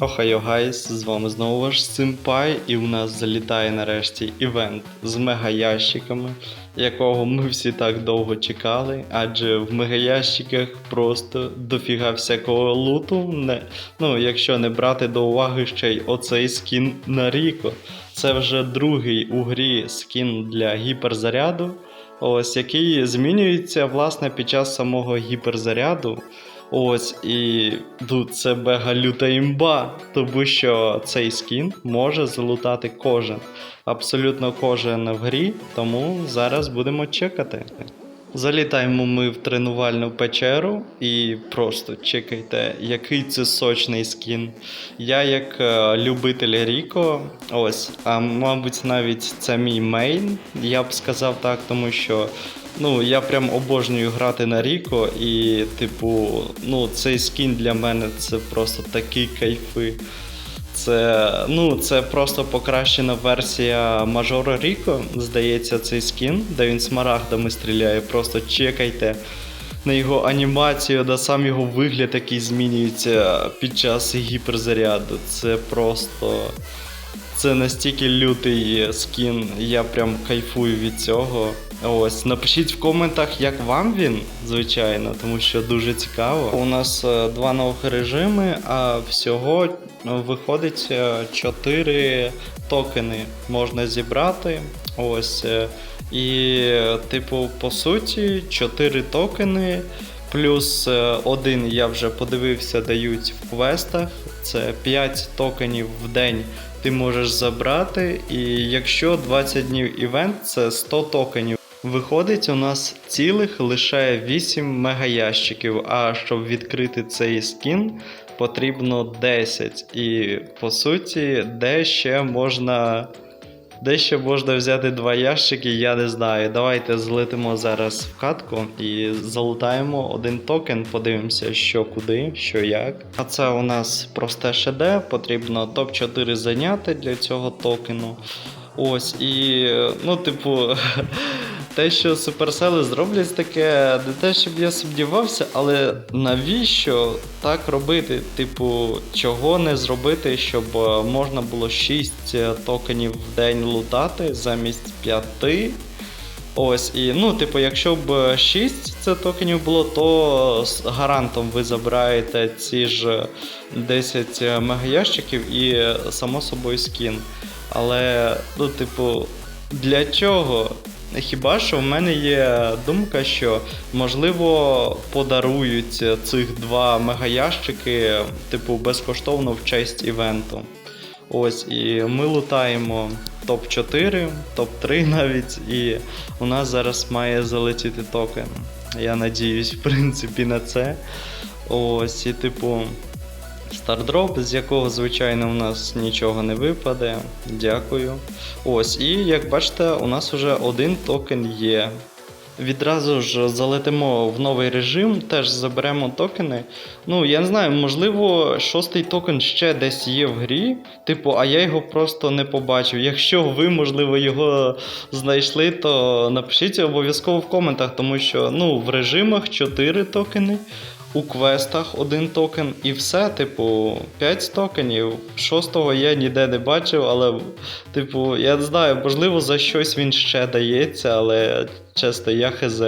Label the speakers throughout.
Speaker 1: Охайо гайс, з вами знову ваш Симпай, і у нас залітає нарешті івент з мегаящиками, якого ми всі так довго чекали, адже в мегаящиках просто дофіга всякого луту. Не, ну, якщо не брати до уваги ще й оцей скін на Ріко. Це вже другий у грі скін для гіперзаряду, ось який змінюється власне під час самого гіперзаряду. Ось і тут це бега люта імба, тому що цей скін може залутати кожен. Абсолютно кожен в грі, тому зараз будемо чекати. Залітаємо ми в тренувальну печеру і просто чекайте, який це сочний скін. Я як е, любитель Ріко, ось, а мабуть, навіть це мій мейн, я б сказав так, тому що Ну, я прям обожнюю грати на Ріко, і, типу, ну, цей скін для мене це просто такі кайфи. Це, ну, це просто покращена версія Мажора Ріко, здається, цей скін, де він смарагдами стріляє. Просто чекайте на його анімацію, да сам його вигляд який змінюється під час гіперзаряду. Це просто. Це настільки лютий скін, я прям кайфую від цього. Ось, напишіть в коментах, як вам він, звичайно, тому що дуже цікаво. У нас е, два нових режими, а всього виходить 4 токени можна зібрати. Ось. е, І, е, типу, по суті, 4 токени. Плюс е, один я вже подивився, дають в квестах. Це 5 токенів в день ти можеш забрати. І якщо 20 днів івент, це 100 токенів. Виходить, у нас цілих лише 8 мегаящиків. А щоб відкрити цей скін, потрібно 10. І по суті, де ще можна. Де ще можна взяти два ящики, я не знаю. Давайте злетимо зараз в катку і залутаємо один токен, подивимося, що куди, що як. А це у нас просте ШД, потрібно топ-4 зайняти для цього токену. Ось, і, ну, типу, те, що суперсели зроблять таке, не те, щоб я сумнівався, але навіщо так робити? Типу, чого не зробити, щоб е, можна було 6 токенів в день лутати замість 5? Ось, і ну, типу, якщо б 6 це токенів було, то з гарантом ви забираєте ці ж 10 мегаящиків і е, само собою скін. Але, ну, типу, для чого? Хіба що в мене є думка, що можливо подарують цих два мегаящики, типу, безкоштовно в честь івенту. Ось, і ми лутаємо топ-4, топ-3 навіть, і у нас зараз має залетіти токен. Я надіюсь, в принципі, на це. Ось, і типу. Стардроп, з якого, звичайно, у нас нічого не випаде. Дякую. Ось, і як бачите, у нас вже один токен є. Відразу ж залетимо в новий режим, теж заберемо токени. Ну, я не знаю, можливо, шостий токен ще десь є в грі. Типу, а я його просто не побачив. Якщо ви, можливо, його знайшли, то напишіть обов'язково в коментах, тому що ну, в режимах 4 токени. У квестах один токен і все, типу, 5 токенів. Шостого я ніде не бачив, але, типу, я не знаю, можливо, за щось він ще дається, але чесно, я хз.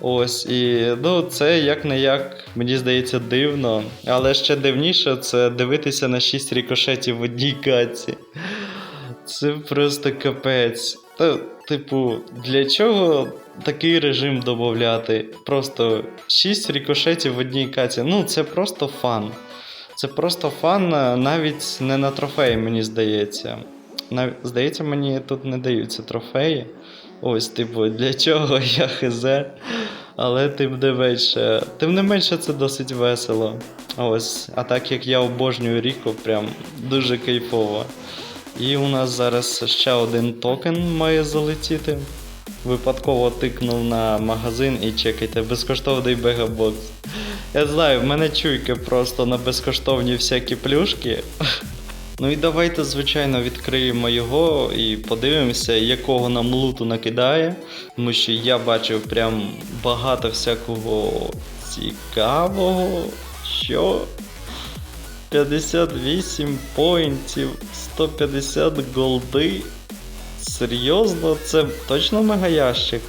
Speaker 1: Ось, і ну, це як не як, мені здається, дивно. Але ще дивніше це дивитися на 6 рікошетів в одній каці. Це просто капець. Та, типу, для чого такий режим додати? Просто 6 рікошетів в одній каці. Ну, це просто фан. Це просто фан, навіть не на трофеї, мені здається. Нав... Здається, мені тут не даються трофеї. Ось, типу, для чого я хз. Але тим не менше, тим не менше це досить весело. Ось, а так як я обожнюю Ріко, прям дуже кайфово. І у нас зараз ще один токен має залетіти. Випадково тикнув на магазин і чекайте, безкоштовний бегабокс. Я знаю, в мене чуйки просто на безкоштовні всякі плюшки. Ну і давайте, звичайно, відкриємо його і подивимося, якого нам луту накидає. Тому що я бачив прям багато всякого цікавого. Що? 58 поінтів, 150 голди. Серйозно, це точно мегаящик?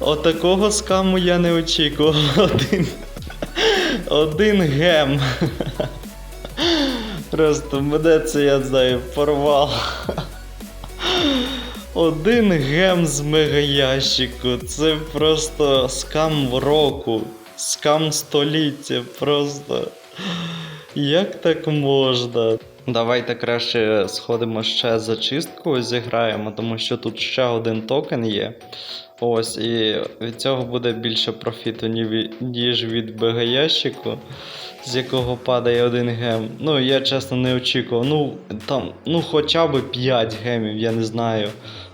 Speaker 1: Отакого скаму я не очікував. Один, один гем. Просто мене це, я знаю, порвав. Один гем з мегаящику. Це просто скам року. Скам століття. Просто. Як так можна? Давайте краще сходимо ще за чистку, зіграємо, тому що тут ще один токен є. Ось, і від цього буде більше профіту, ніж від бегаящику, з якого падає один гем. Ну, я чесно не очікував. Ну, там, ну хоча б 5 гемів, я не знаю.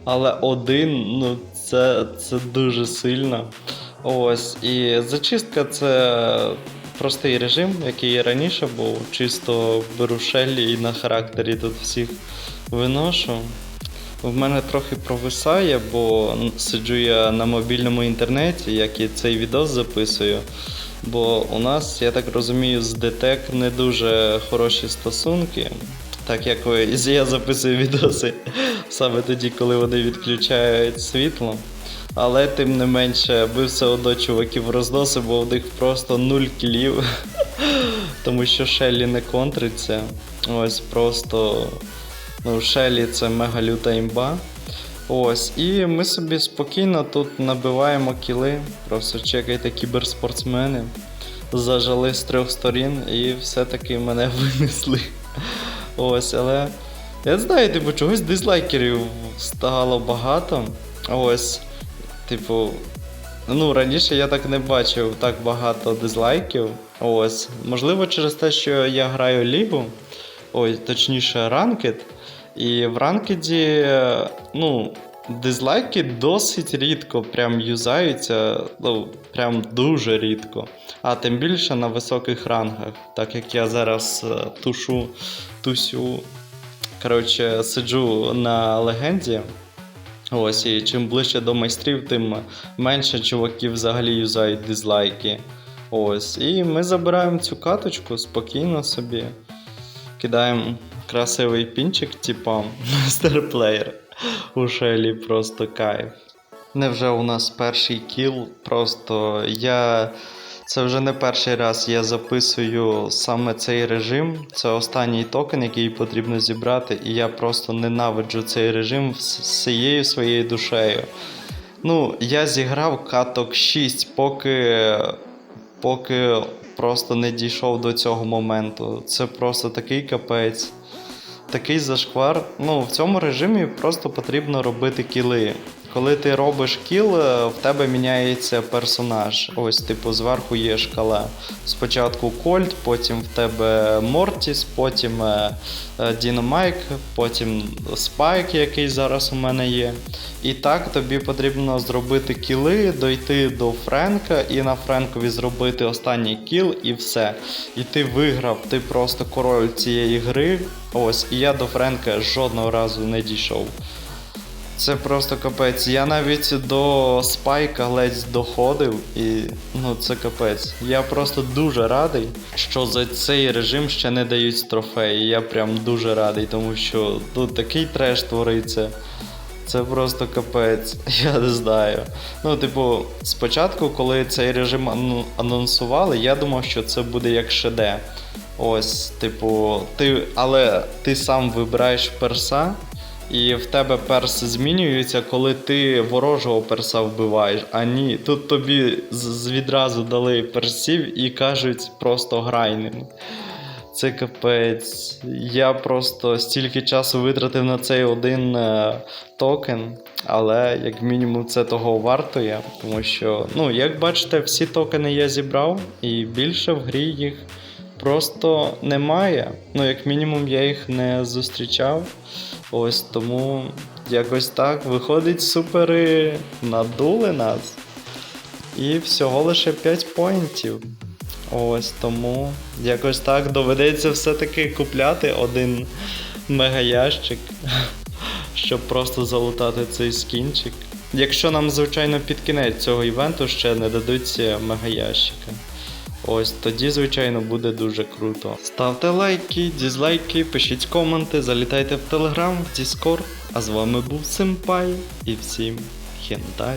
Speaker 1: Але один, ну, це, це дуже сильно. Ось, і зачистка це простий режим, який і раніше був. Чисто беру шелі і на характері тут всіх виношу. В мене трохи провисає, бо сиджу я на мобільному інтернеті, як і цей відос записую. Бо у нас, я так розумію, з ДТЕК не дуже хороші стосунки. Так як я записую відоси саме тоді, коли вони відключають світло. Але тим не менше, ви все одно чуваків розносив, бо у них просто нуль кілів. Тому що Шеллі не контриться. Ось просто. Ну, Шеллі це мега люта імба. Ось, і ми собі спокійно тут набиваємо кіли. Просто чекайте кіберспортсмени. Зажали з трьох сторін і все-таки мене винесли. Ось, але. Я знаю, типу, чогось дизлайкерів стало багато. Ось. Типу, ну раніше я так не бачив так багато дизлайків. Ось. Можливо, через те, що я граю лігу, ой, точніше, ранкет. І в ранкеді, ну, дизлайки досить рідко прям юзаються, ну, прям дуже рідко. А тим більше на високих рангах, так як я зараз е, тушу, тусю. Коротше, сиджу на легенді. Ось, і чим ближче до майстрів, тим менше чуваків взагалі юзають дизлайки. Ось. І ми забираємо цю каточку спокійно собі. Кидаємо красивий пінчик, типа старплеєр. У Шелі просто кайф. Невже у нас перший кіл? Просто я. Це вже не перший раз я записую саме цей режим. Це останній токен, який потрібно зібрати, і я просто ненавиджу цей режим вс- всією своєю душею. Ну, я зіграв каток 6, поки, поки просто не дійшов до цього моменту. Це просто такий капець. Такий зашквар. Ну, в цьому режимі просто потрібно робити кіли. Коли ти робиш кіл, е, в тебе міняється персонаж. Ось, типу, зверху є шкала. Спочатку Кольт, потім в тебе Мортіс, потім е, е, Дінамайк, потім Спайк, який зараз у мене є. І так тобі потрібно зробити кіли, дойти до Френка і на Френкові зробити останній кіл і все. І ти виграв, ти просто король цієї гри. Ось, і я до Френка жодного разу не дійшов. Це просто капець. Я навіть до спайка ледь доходив, і ну це капець. Я просто дуже радий, що за цей режим ще не дають трофеї. Я прям дуже радий, тому що тут такий треш твориться. Це просто капець, я не знаю. Ну, типу, спочатку, коли цей режим анонсували, я думав, що це буде як ШД. Ось, типу, ти, але ти сам вибираєш перса, і в тебе перс змінюється, коли ти ворожого перса вбиваєш. А ні, тут тобі відразу дали персів і кажуть просто грай ним. Це капець. Я просто стільки часу витратив на цей один е, токен, але як мінімум це того вартує, тому що, ну, як бачите, всі токени я зібрав, і більше в грі їх просто немає. Ну, як мінімум, я їх не зустрічав. Ось тому якось так виходить супери надули нас. І всього лише 5 поінтів. Ось тому якось так доведеться все-таки купляти один мегаящик, щоб просто залутати цей скінчик. Якщо нам, звичайно, під кінець цього івенту ще не дадуть мегаящики. Ось тоді, звичайно, буде дуже круто. Ставте лайки, дізлайки, пишіть коменти, залітайте в Телеграм, в Діскорд. А з вами був Симпай і всім хентай.